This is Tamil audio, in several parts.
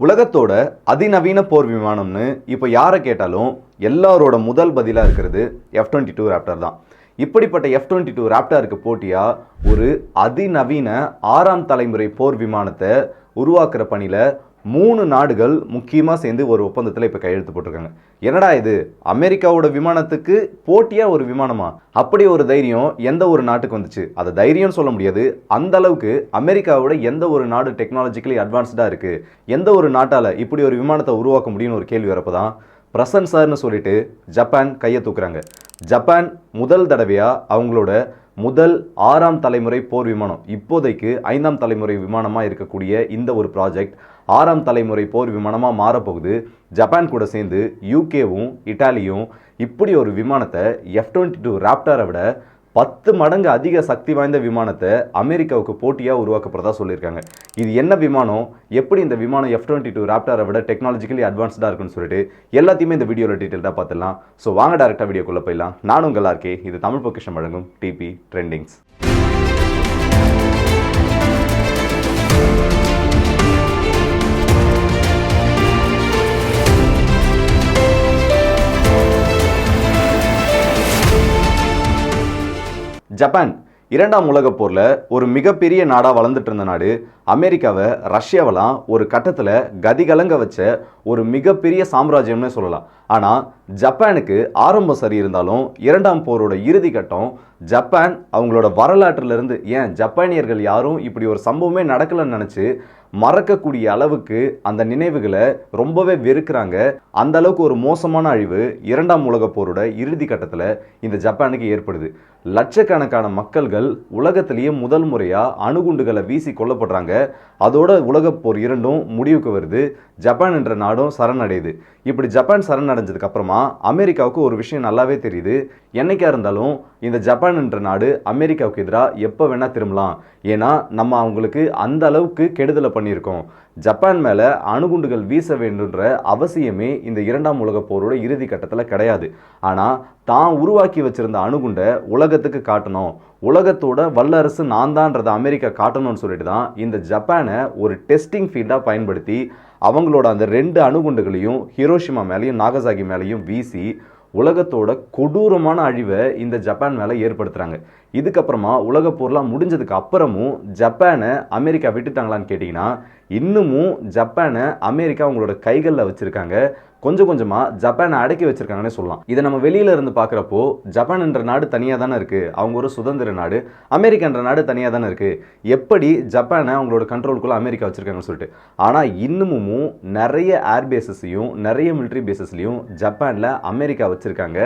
உலகத்தோட அதிநவீன போர் விமானம்னு இப்போ யாரை கேட்டாலும் எல்லாரோட முதல் பதிலாக இருக்கிறது எஃப் டுவெண்ட்டி டூ ராப்டர் தான். இப்படிப்பட்ட எஃப் டுவெண்ட்டி டூ ராப்டருக்கு போட்டியாக ஒரு அதிநவீன ஆறாம் தலைமுறை போர் விமானத்தை உருவாக்குற பணியில் மூணு நாடுகள் முக்கியமாக சேர்ந்து ஒரு ஒப்பந்தத்தில் இப்போ கையெழுத்து போட்டிருக்காங்க. என்னடா இது? அமெரிக்காவோட விமானத்துக்கு போட்டியாக ஒரு விமானமா? அப்படி ஒரு தைரியம் எந்த ஒரு நாட்டுக்கு வந்துச்சு? அதை தைரியம்னு சொல்ல முடியாது. அந்த அளவுக்கு அமெரிக்காவோட எந்த ஒரு நாடு டெக்னாலஜிக்கலி அட்வான்ஸ்டாக இருக்குது எந்த ஒரு நாட்டால் இப்படி ஒரு விமானத்தை உருவாக்க முடியும்னு ஒரு கேள்வி வரப்போ தான் பிரசன் சார்னு சொல்லிட்டு ஜப்பான் கையை தூக்குறாங்க. ஜப்பான் முதல் தடவையாக அவங்களோட முதல் ஆறாம் தலைமுறை போர் விமானம். இப்போதைக்கு ஐந்தாம் தலைமுறை விமானமாக இருக்கக்கூடிய இந்த ஒரு ப்ராஜெக்ட் ஆறாம் தலைமுறை போர் விமானமாக மாறப்போகுது. ஜப்பான் கூட சேர்ந்து யூகேவும் இட்டாலியும் இப்படி ஒரு விமானத்தை எஃப் டுவெண்ட்டி டூ ராப்டாரை விட பத்து மடங்கு அதிக சக்தி வாய்ந்த விமானத்தை அமெரிக்காவுக்கு போட்டியாக உருவாக்கப்படுறதா சொல்லியிருக்காங்க. இது என்ன விமானம்? எப்படி இந்த விமானம் எஃப் டுவெண்ட்டி டூ ராப்டாரை விட டெக்னாலஜிக்கலி அட்வான்ஸ்டாக இருக்குன்னு சொல்லிட்டு எல்லாத்தையுமே இந்த வீடியோவில் டீட்டெயிலாக பார்த்துடலாம். ஸோ வாங்க டேரெக்டாக வீடியோக்குள்ளே போயிடலாம். நானும் உங்கள் இருக்கே இது தமிழ் பொக்கிஷம் வழங்கும் டிபி ட்ரெண்டிங்ஸ் ஜப்பான் இரண்டாம் உலகப் போரில் ஒரு மிகப்பெரிய நாடாக வளர்ந்துட்டு இருந்த நாடு அமெரிக்காவை ரஷ்யாவெல்லாம் ஒரு கட்டத்தில் கதிகலங்க வச்ச ஒரு மிகப்பெரிய சாம்ராஜ்யம்னு சொல்லலாம். ஆனால் ஜப்பானுக்கு ஆரம்பம் சரி இருந்தாலும் இரண்டாம் போரோட இறுதி கட்டம் ஜப்பான் அவங்களோட வரலாற்றிலிருந்து ஏன் ஜப்பானியர்கள் யாரும் இப்படி ஒரு சம்பவமே நடக்கலைன்னு நினச்சி மறக்கக்கூடிய அளவுக்கு அந்த நினைவுகளை ரொம்பவே வெறுக்கிறாங்க. அந்த அளவுக்கு ஒரு மோசமான அழிவு இரண்டாம் உலகப் போரோட இறுதி கட்டத்தில் இந்த ஜப்பானுக்கு ஏற்படுது. லட்சக்கணக்கான மக்கள்கள் உலகத்திலேயே முதல் முறையாக அணுகுண்டுகளை வீசி கொல்லப்படுறாங்க. அதோட உலகப் போர் இரண்டும் முடிவுக்கு வருது. ஜப்பான் என்ற நாடும் சரணடையுது. இப்படி ஜப்பான் சரணடை அப்புறமா அமெரிக்காவுக்கு ஒரு விஷயம் நல்லாவே தெரியுது. என்னைக்கா இருந்தாலும் இந்த ஜப்பான் என்ற நாடு அமெரிக்காவுக்கு எதிராக எப்போ வேணால் திரும்பலாம். ஏன்னா நம்ம அவங்களுக்கு அந்த அளவுக்கு கெடுதலை பண்ணியிருக்கோம். ஜப்பான் மேலே அணுகுண்டுகள் வீச வேண்டுன்ற அவசியமே இந்த இரண்டாம் உலக போரோட இறுதி கட்டத்தில் கிடையாது. ஆனால் தான் உருவாக்கி வச்சிருந்த அணுகுண்டை உலகத்துக்கு காட்டணும். உலகத்தோட வல்லரசு நான் தான்றதை அமெரிக்கா காட்டணும்னு சொல்லிட்டு தான் இந்த ஜப்பானை ஒரு டெஸ்டிங் ஃபீல்டாக பயன்படுத்தி அவங்களோட அந்த ரெண்டு அணுகுண்டுகளையும் ஹிரோஷிமா மேலேயும் நாகசாகி மேலேயும் வீசி உலகத்தோட கொடூரமான அழிவை இந்த ஜப்பான் மேலே ஏற்படுத்துகிறாங்க இதுக்கப்புறமா உலகப் போர்லாம் முடிஞ்சதுக்கு அப்புறமும் ஜப்பானை அமெரிக்கா விட்டுட்டாங்களான்னு கேட்டிங்கன்னா இன்னமும் ஜப்பானை அமெரிக்கா அவங்களோட கைகளில் வச்சுருக்காங்க. கொஞ்சம் கொஞ்சமாக ஜப்பானை அடக்கி வச்சுருக்காங்கன்னே சொல்லலாம். இதை நம்ம வெளியில இருந்து பார்க்குறப்போ ஜப்பான் என்ற நாடு தனியாக தானே இருக்குது அவங்க ஒரு சுதந்திர நாடு. அமெரிக்கா என்ற நாடு தனியாக தானே இருக்குது எப்படி ஜப்பானை அவங்களோட கண்ட்ரோலுக்குள்ளே அமெரிக்கா வச்சுருக்காங்கன்னு சொல்லிட்டு. ஆனால் இன்னமும் நிறைய ஏர் பேசஸையும் நிறைய மிலிட்ரி பேசஸ்லையும் ஜப்பானில் அமெரிக்கா வச்சுருக்காங்க.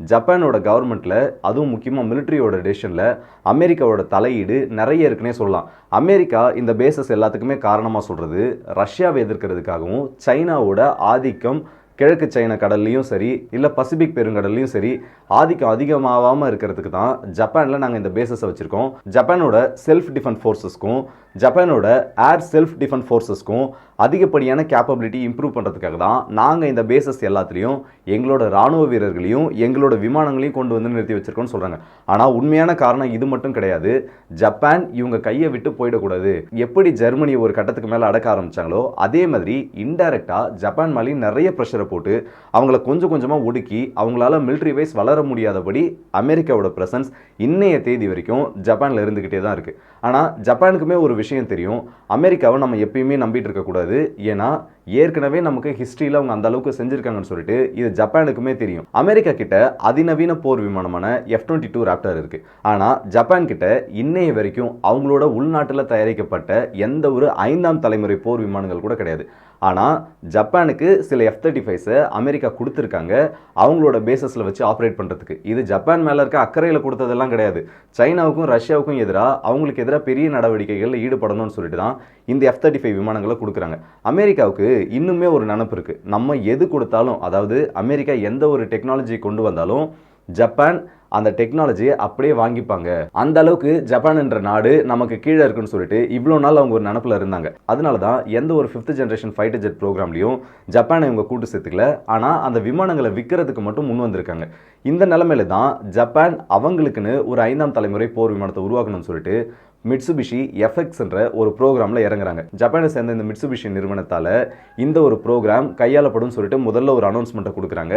ஜப்பானோட கவர்மெண்ட்டில் அதுவும் முக்கியமாக மிலிட்ரியோட டெசிஷனில் அமெரிக்காவோட தலையீடு நிறைய இருக்குன்னே சொல்லலாம். அமெரிக்கா இந்த பேசஸ் எல்லாத்துக்குமே காரணமாக சொல்கிறது ரஷ்யாவை எதிர்க்கிறதுக்காகவும் சைனாவோட ஆதிக்கம் கிழக்கு சைன கடல்லையும் சரி இல்லை பசிபிக் பெருங்கடல்லையும் சரி ஆதிக்கம் அதிகமாகாமல் இருக்கிறதுக்கு தான் ஜப்பானில் நாங்கள் இந்த பேசஸை வச்சுருக்கோம். ஜப்பானோட செல்ஃப் டிஃபென்ஸ் ஃபோர்ஸஸ்க்கும் ஜப்பானோட ஏர் செல்ஃப் டிஃபென்ஸ் ஃபோர்ஸஸ்க்கும் அதிகப்படியான கேப்பபிலிட்டி இம்ப்ரூவ் பண்ணுறதுக்காக தான் நாங்கள் இந்த பேசஸ் எல்லாத்துலேயும் எங்களோட ராணுவ வீரர்களையும் எங்களோட விமானங்களையும் கொண்டு வந்து நிறுத்தி வச்சிருக்கோம்னு சொல்கிறாங்க ஆனால் உண்மையான காரணம் இது மட்டும் கிடையாது. ஜப்பான் இவங்க கையை விட்டு போயிடக்கூடாது. எப்படி ஜெர்மனி ஒரு கட்டத்துக்கு மேலே அடக்க ஆரம்பித்தாங்களோ அதே மாதிரி இன்டைரக்டாக ஜப்பான் மேலேயும் நிறைய ப்ரெஷரை போட்டு அவங்கள கொஞ்சம் கொஞ்சமாக ஒடுக்கி அவங்களால மிலிட்ரி வைஸ் வளர முடியாதபடி அமெரிக்காவோட ப்ரெசன்ஸ் இன்னைய தேதி வரைக்கும் ஜப்பானில் இருந்துக்கிட்டே தான் இருக்குது ஆனால் ஜப்பானுக்குமே ஒரு விஷயம் தெரியும். அமெரிக்காவை நம்ம எப்பயுமே நம்பிட்டு இருக்கக்கூடாது. ஏன்னா ஏற்கனவே நமக்கு ஹிஸ்ட்ரியில் அவங்க அந்த அளவுக்கு செஞ்சுருக்காங்கன்னு சொல்லிட்டு இது ஜப்பானுக்குமே தெரியும். அமெரிக்கா கிட்ட அதிநவீன போர் விமானமான எஃப் டுவெண்ட்டி டூ ராப்டர் இருக்கு. ஆனால் ஜப்பான் கிட்ட இன்னைய வரைக்கும் அவங்களோட உள்நாட்டில் தயாரிக்கப்பட்ட எந்த ஒரு ஐந்தாம் தலைமுறை போர் விமானங்கள் கூட கிடையாது. ஆனால் ஜப்பானுக்கு சில எஃப் தேர்ட்டி ஃபைவ்ஸை அமெரிக்கா கொடுத்துருக்காங்க. அவங்களோட பேசஸில் வச்சு ஆப்ரேட் பண்ணுறதுக்கு இது ஜப்பான் மேலே இருக்க அக்கறையில் கொடுத்ததெல்லாம் கிடையாது. சைனாவுக்கும் ரஷ்யாவுக்கும் எதிராக அவங்களுக்கு எதிராக பெரிய நடவடிக்கைகளில் ஈடுபடணும்னு சொல்லிட்டு தான் இந்த எஃப் தேர்ட்டி ஃபைவ் விமானங்களை கொடுக்குறாங்க. அமெரிக்காவுக்கு இன்னுமே ஒரு நினப்பு இருக்குது நம்ம எது கொடுத்தாலும் அதாவது அமெரிக்கா எந்த ஒரு டெக்னாலஜி கொண்டு வந்தாலும் ஜப்பான் அந்த டெக்னாலஜியை அப்படியே வாங்கிப்பாங்க. அந்த அளவுக்கு ஜப்பான் என்ற நாடு நமக்கு கீழே இருக்குன்னு சொல்லிட்டு இவ்வளோ நாள் அவங்க ஒரு நினப்பில் இருந்தாங்க. அதனால தான் எந்த ஒரு ஃபிஃப்த் ஜென்ரேஷன் ஃபைட்டர் ஜெட் ப்ரோக்ராம்லையும் ஜப்பானை இவங்க கூட்டு சேர்த்துக்கல. ஆனால் அந்த விமானங்களை விற்கிறதுக்கு மட்டும் முன் வந்திருக்காங்க. இந்த நிலமையில தான் ஜப்பான் அவங்களுக்குன்னு ஒரு ஐந்தாம் தலைமுறை போர் விமானத்தை உருவாக்கணும்னு சொல்லிட்டு மிட்சுபிஷி எஃப்எக்ஸ்ன்ற ஒரு ப்ரோக்ராமில் இறங்குறாங்க. ஜப்பானை சேர்ந்த இந்த மிட்சுபிஷி நிறுவனத்தால் இந்த ஒரு ப்ரோக்ராம் கையாளப்படும் சொல்லிட்டு முதல்ல ஒரு அனௌன்ஸ்மெண்ட்டை கொடுக்குறாங்க.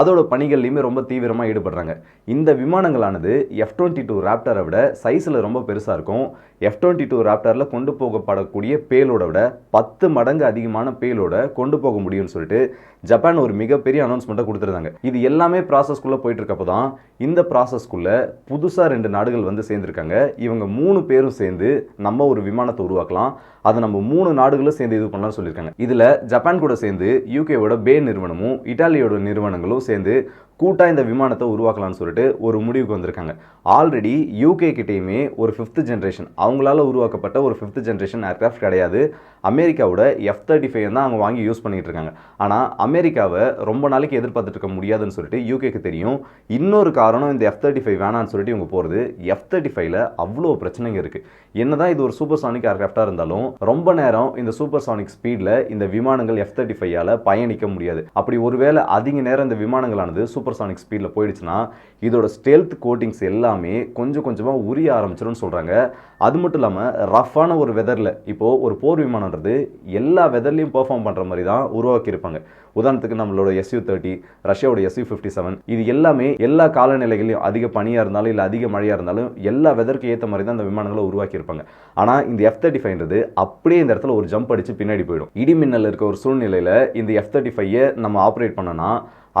அதோட பணிகள்லையுமே ரொம்ப தீவிரமாக ஈடுபடுறாங்க. இந்த விமானங்களானது எஃப் டுவெண்ட்டி டூ ராப்டரை விட சைஸில் ரொம்ப பெருசாக இருக்கும். எஃப் டுவெண்ட்டி டூ ராப்டரில் கொண்டு போகப்படக்கூடிய பேலோட விட பத்து மடங்கு அதிகமான பேலோட கொண்டு போக முடியும்னு சொல்லிட்டு ஜப்பான் ஒரு மிகப்பெரிய அனௌன்ஸ்மெண்ட்டை கொடுத்துருந்தாங்க. இது எல்லாமே ப்ராசஸ்க்குள்ளே போயிட்டு இருக்கப்போ தான் இந்த ப்ராசஸ்க்குள்ளே புதுசாக ரெண்டு நாடுகள் வந்து சேர்ந்துருக்காங்க. இவங்க மூணு பேரும் சேர்ந்து நம்ம ஒரு விமானத்தை உருவாக்கலாம். அதை நம்ம மூணு நாடுகளும் சேர்ந்து இது பண்ணலாம்னு சொல்லியிருக்காங்க. இதில் ஜப்பான் கூட சேர்ந்து யூகேவோட பே நிறுவனமும் இட்டாலியோட நிறுவனங்களும் சேர்ந்து கூட்டாக இந்த விமானத்தை உருவாக்கலாம்னு சொல்லிட்டு ஒரு முடிவுக்கு வந்திருக்காங்க. ஆல்ரெடி யூகே கிட்டேயுமே ஒரு ஃபிஃப்த் ஜென்ரேஷன் அவங்களால உருவாக்கப்பட்ட ஒரு ஃபிஃப்த் ஜென்ரேஷன் ஏர்க்ராஃப்ட் கிடையாது. அமெரிக்காவோட எஃப் தேர்ட்டி ஃபைவ் தான் அவங்க வாங்கி யூஸ் பண்ணிட்டு இருக்காங்க. ஆனால் அமெரிக்காவை ரொம்ப நாளைக்கு எதிர்பார்த்துட்டு இருக்க முடியாதுன்னு சொல்லிட்டு யூகேக்கு தெரியும். இன்னொரு காரணம் இந்த எஃப் தேர்ட்டி ஃபைவ் வேணான்னு சொல்லிட்டு இவங்க போகிறது எஃப் தேர்ட்டி ஃபைவ்ல அவ்வளோ பிரச்சனைங்க இருக்குது என்னதான் இது ஒரு சூப்பர் சானிக் ஏர்க்ராஃப்டாக இருந்தாலும் ரொம்ப நேரம் இந்த சூப்பர் சானிக் ஸ்பீடில் இந்த விமானங்கள் எஃப் தேர்ட்டி ஃபைவால் பயணிக்க முடியாது. அப்படி ஒருவேளை அதிக நேரம் இந்த விமானங்களானது சூப்பர் சானிக் ஸ்பீடில் போயிடுச்சுன்னா இதோட ஸ்டெல்த் கோட்டிங்ஸ் எல்லாமே கொஞ்சம் கொஞ்சமாக உரிய ஆரம்பிச்சிடும்னு சொல்கிறாங்க அது மட்டும் இல்லாமல் ரஃப்பான ஒரு வெதரில் இப்போது ஒரு போர் விமானன்றது எல்லா வெதர்லேயும் பெர்ஃபார்ம் பண்ணுற மாதிரி தான் உருவாக்கியிருப்பாங்க. உதாரணத்துக்கு நம்மளோட எஸ்யூ தேர்ட்டி ரஷ்யாவோட எஸ்யூ ஃபிஃப்டி செவன் இது எல்லாமே எல்லா காலநிலைகளையும் அதிக பனியாக இருந்தாலும் இல்லை அதிக மழையாக இருந்தாலும் எல்லா வெதருக்கு ஏற்ற மாதிரி தான் இந்த விமானங்களை உருவாக்கியிருப்பாங்க. ஆனால் இந்த எஃப் தேர்ட்டி ஃபைவ்ன்றது அப்படியே இந்த இடத்துல ஒரு ஜம்ப் அடித்து பின்னாடி போயிடும். இடிமின்னல் இருக்க ஒரு சூழ்நிலையில் இந்த எஃப் தேர்ட்டி ஃபைவை நம்ம ஆப்ரேட் பண்ணனா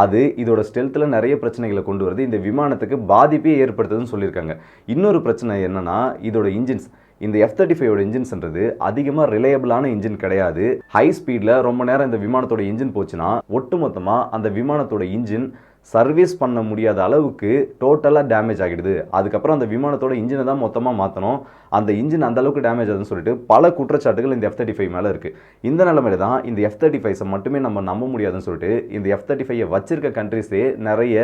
அது இதோட ஸ்டெல்த்தில் நிறைய பிரச்சனைகளை கொண்டு வருது. இந்த விமானத்துக்கு பாதிப்பே ஏற்படுத்துதுன்னு சொல்லியிருக்காங்க. இன்னொரு பிரச்சனை என்னன்னா இதோட இன்ஜின்ஸ் இந்த எஃப் தேர்ட்டி ஃபைவோட இன்ஜின்ஸ்ன்றது அதிகமாக ரிலையபிளான இன்ஜின் கிடையாது. ஹை ஸ்பீடில் ரொம்ப நேரம் இந்த விமானத்தோட இன்ஜின் போச்சுன்னா ஒட்டுமொத்தமாக அந்த விமானத்தோட இன்ஜின் சர்வீஸ் பண்ண முடியாத அளவுக்கு டோட்டலாக டேமேஜ் ஆகிடுது. அதுக்கப்புறம் அந்த விமானத்தோட இன்ஜினை தான் மொத்தமாக மாற்றணும் அந்த இன்ஜின் அந்த அளவுக்கு டேமேஜ் ஆகுதுன்னு சொல்லிட்டு பல குற்றச்சாட்டுகள் இந்த எஃப் தேர்ட்டி ஃபைவ் மேலே இருக்குது இந்த நிலமையில தான் இந்த எஃப் தேர்ட்டி ஃபைவ்ஸை மட்டுமே நம்ம நம்ப முடியாதுன்னு சொல்லிட்டு இந்த எஃப் தேர்ட்டி ஃபைவை வச்சிருக்க கண்ட்ரிஸே நிறைய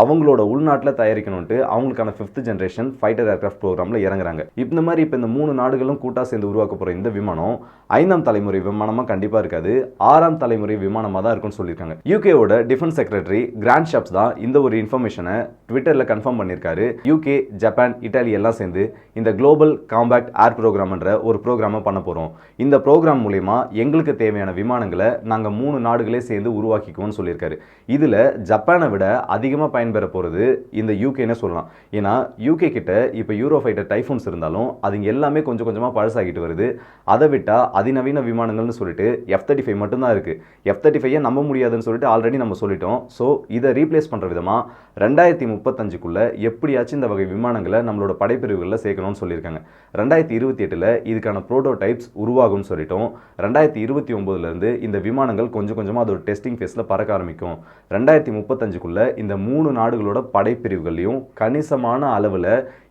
அவங்களோட உள்நாட்டில் தயாரிக்கணும்ட்டு அவங்களுக்கான ஃபிஃப்த் ஜென்ரேஷன் ஃபைட்டர் ஏர்க்ராஃப்ட் ப்ரோக்ராமில் இறங்குறாங்க. இந்த மாதிரி இப்போ இந்த மூணு நாடுகளும் கூட்டாக சேர்ந்து உருவாக்க போகிற இந்த விமானம் ஐந்தாம் தலைமுறை விமானமாக கண்டிப்பாக இருக்காது. ஆறாம் தலைமுறை விமானமாக தான் இருக்கும்னு சொல்லியிருக்காங்க. யூகேவோட டிஃபென்ஸ் செக்ரட்டரி கிராண்ட் ஷாப்ஸ் தான் இந்த ஒரு இன்ஃபர்மேஷனை ட்விட்டரில் கன்ஃபார்ம் பண்ணியிருக்காரு. யூகே ஜப்பான் இட்டாலி எல்லாம் சேர்ந்து இந்த குளோபல் காம்பேக்ட் ஏர் ப்ரோக்ராம்ன்ற ஒரு ப்ரோக்ராமை பண்ண போகிறோம் இந்த ப்ரோக்ராம் மூலயமா எங்களுக்கு தேவையான விமானங்களை நாங்கள் மூணு நாடுகளே சேர்ந்து உருவாக்கிக்குவோம்னு சொல்லியிருக்காரு. இதில் ஜப்பானை விட அதிகமாக பயன்பெற போகிறது இந்த யூகேன்னு சொல்லலாம். ஏன்னா யூகே கிட்ட இப்போ யூரோ ஃபைட்டர் டைஃபோன்ஸ் இருந்தாலும் அதுங்க எல்லாமே கொஞ்சம் கொஞ்சமாக பழசாகிட்டு வருது. அதை விட்டால் அதிநவீன விமானங்கள்னு சொல்லிட்டு எஃப் தேர்ட்டி ஃபைவ் மட்டும்தான் இருக்குது எஃப் தேர்ட்டி ஃபைவை நம்ப முடியாதுன்னு சொல்லிட்டு ஆல்ரெடி நம்ம சொல்லிட்டோம். ஸோ இதை ரீப்ளேஸ் பண்ணுற விதமாக ரெண்டாயிரத்தி முப்பத்தஞ்சுக்குள்ளே எப்படியாச்சும் இந்த வகை விமானங்களை நம்மளோட படைப்பிரிவுகளில் சேர்க்கணும்னு சொல்லியிருக்காங்க. ரெண்டாயிரத்தி இருபத்தி எட்டில் இதுக்கான ப்ரோட்டோடைப்ஸ் உருவாகும்னு சொல்லிட்டோம். ரெண்டாயிரத்தி இருபத்தி ஒம்போதுலேருந்து இந்த விமானங்கள் கொஞ்சம் கொஞ்சமாக அதோட டெஸ்டிங் ஃபேஸில் பறக்க ஆரம்பிக்கும். ரெண்டாயிரத்தி முப்பத்தஞ்சுக்குள்ளே இந்த மூணு நாடுகளோட படைப்பிரிவுகள்லையும் கணிசமான அளவில்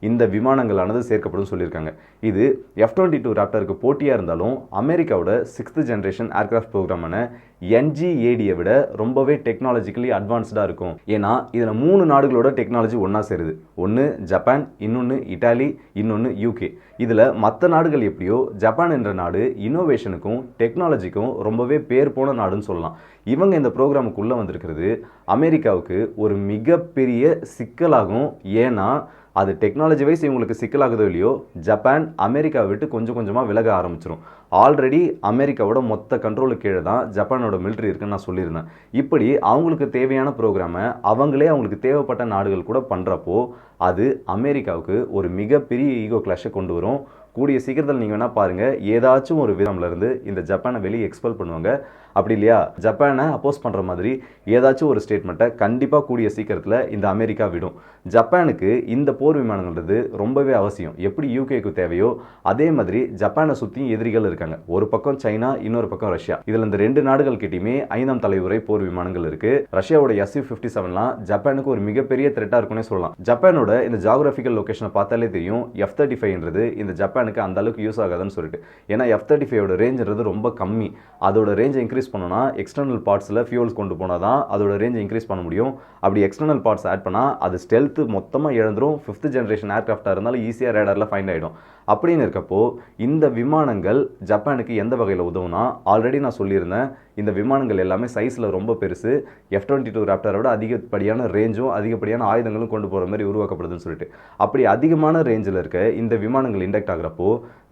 இந்த விமானங்களானது சேர்க்கப்படும் சொல்லியிருக்காங்க. இது எஃப் டுவெண்ட்டி டூ ராப்டருக்கு போட்டியாக இருந்தாலும் அமெரிக்காவோட சிக்ஸ்த் ஜென்ரேஷன் ஏர்கிராஃப்ட் ப்ரோக்ராமான என்ஜிஏடியை விட ரொம்பவே டெக்னாலஜிக்கலி அட்வான்ஸ்டாக இருக்கும். ஏன்னா இதில் மூணு நாடுகளோட டெக்னாலஜி ஒன்றா சேருது. ஒன்று ஜப்பான் இன்னொன்று இட்டாலி இன்னொன்று யூகே இதில் மற்ற நாடுகள் எப்படியோ ஜப்பான் என்ற நாடு இன்னோவேஷனுக்கும் டெக்னாலஜிக்கும் ரொம்பவே பேர் போன நாடுன்னு சொல்லலாம். இவங்க இந்த ப்ரோக்ராமுக்குள்ளே வந்திருக்கிறது அமெரிக்காவுக்கு ஒரு மிகப்பெரிய சிக்கலாகும். ஏன்னா அது டெக்னாலஜி வைஸ் இவங்களுக்கு சிக்கலாகுதோ இல்லையோ ஜப்பான் அமெரிக்காவை விட்டு கொஞ்சம் கொஞ்சமாக விலக ஆரம்பிச்சிடும் ஆல்ரெடி அமெரிக்காவோட மொத்த கண்ட்ரோலுக்கு கீழே தான் ஜப்பானோட மிலிட்ரி இருக்குன்னு நான் சொல்லியிருந்தேன். இப்படி அவங்களுக்கு தேவையான ப்ரோக்ராமை அவங்களே அவங்களுக்கு தேவைப்பட்ட நாடுகள் கூட பண்ணுறப்போ அது அமெரிக்காவுக்கு ஒரு மிகப்பெரிய ஈகோ கிளாஷை கொண்டு வரும். கூடிய சீக்கிரத்தில் நீங்கள் வேணால் பாருங்கள் ஏதாச்சும் ஒரு விதம்லேருந்து இந்த ஜப்பானை வெளியே எக்ஸ்பெல் பண்ணுவாங்க. அப்படி இல்லையா? ஜப்பானை அப்போஸ் பண்ணுற மாதிரி ஏதாச்சும் ஒரு ஸ்டேட்மெண்ட்டை கண்டிப்பாக கூடிய சீக்கிரத்தில் இந்த அமெரிக்கா விடும். ஜப்பானுக்கு இந்த போர் விமானங்கள்ன்றது ரொம்பவே அவசியம். எப்படி யூகேக்கு தேவையோ அதே மாதிரி ஜப்பானை சுற்றியும் எதிரிகள் இருக்காங்க. ஒரு பக்கம் சைனா இன்னொரு பக்கம் ரஷ்யா. இதில் இந்த ரெண்டு நாடுகள் கிட்டையுமே ஐந்தாம் தலைமுறை போர் விமானங்கள் இருக்கு. ரஷ்யாவோட எஸ்யூ ஃபிஃப்டி செவன்லாம் ஜப்பானுக்கு ஒரு மிகப்பெரிய த்ரெட்டாக இருக்குன்னே சொல்லலாம். ஜப்பானோட இந்த ஜாகிரபிக்கல் லொகேஷனை பார்த்தாலே தெரியும் எஃப் தேர்ட்டி ஃபைவ்ன்றது இந்த ஜப்பானுக்கு அந்த அளவுக்கு யூஸ் ஆகாதுன்னு சொல்லிட்டு. ஏன்னா எஃப் தேர்ட்டி ஃபைவோட ரேஞ்சுன்றது ரொம்ப கம்மி. அதோட ரேஞ்ச் இன்க்ரீஸ் இன்க்ரீஸ் பண்ணோன்னா எக்ஸ்டர்னல் பார்ட்ஸில் ஃபியூல்ஸ் கொண்டு போனால் தான் அதோட ரேஞ்ச் இன்க்ரீஸ் பண்ண முடியும். அப்படி எக்ஸ்டர்னல் பார்ட்ஸ் ஆட் பண்ணால் அது ஸ்டெல்த்து மொத்தமாக இழந்துரும். ஃபிஃப்த் ஜென்ரேஷன் ஏர்க்ராஃப்டாக இருந்தாலும் ஈஸியாக ரேடரில் ஃபைண்ட் ஆகிடும் அப்படின்னு இருக்கப்போ இந்த விமானங்கள் ஜப்பானுக்கு எந்த வகையில் உதவுனா ஆல்ரெடி நான் சொல்லியிருந்தேன் இந்த விமானங்கள் எல்லாமே சைஸில் ரொம்ப பெருசு. எஃப் டுவெண்ட்டி டூ ராப்டரை விட அதிகப்படியான ரேஞ்சும் அதிகப்படியான ஆயுதங்களும் கொண்டு போகிற மாதிரி உருவாக்கப்படுதுன்னு சொல்லிட்டு. அப்படி அதிகமான ரேஞ்சில் இருக்க இந்த விமானங்கள் இண்டக்ட் ஆகுறப்போ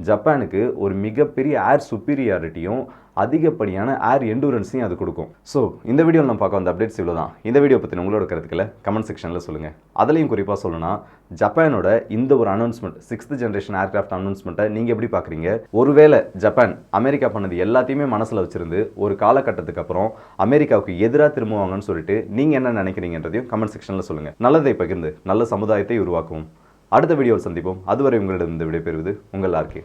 ஜப்பானுக்கு ஒரு மிகப்பெரிய ஏர் சுப்பீரியாரிட்டியும் அதிகப்படியான ஏர் எண்டூரன்ஸையும் அது கொடுக்கும். ஸோ இந்த வீடியோவில் நம்ம பார்க்க வந்த அப்டேட்ஸ் இவ்வளோ தான் இந்த வீடியோ பற்றி உங்களோட கருத்துக்களை கமெண்ட் செக்ஷனில் சொல்லுங்கள் அதுலேயும் குறிப்பாக சொல்லணும்னா ஜப்பானோட இந்த ஒரு அனௌன்ஸ்மெண்ட் சிக்ஸ்த் ஜென்ரேஷன் ஏர்கிராஃப்ட் அனௌன்ஸ்மெண்ட்டை நீங்கள் எப்படி பார்க்குறீங்க? ஒருவேளை ஜப்பான் அமெரிக்கா பண்ணது எல்லாத்தையுமே மனசில் வச்சுருந்து ஒரு காலகட்டத்துக்கு அப்புறம் அமெரிக்காவுக்கு எதிராக திரும்புவாங்கன்னு சொல்லிட்டு நீங்கள் என்ன நினைக்கிறீங்கன்றதையும் கமெண்ட் செக்ஷனில் சொல்லுங்கள் நல்லதை பகிர்ந்து நல்ல சமுதாயத்தை உருவாக்குவோம். அடுத்த வீடியோவில் சந்திப்போம். அதுவரை உங்களிடம் இந்த விடைபெறுவது உங்கள் ஆர்கே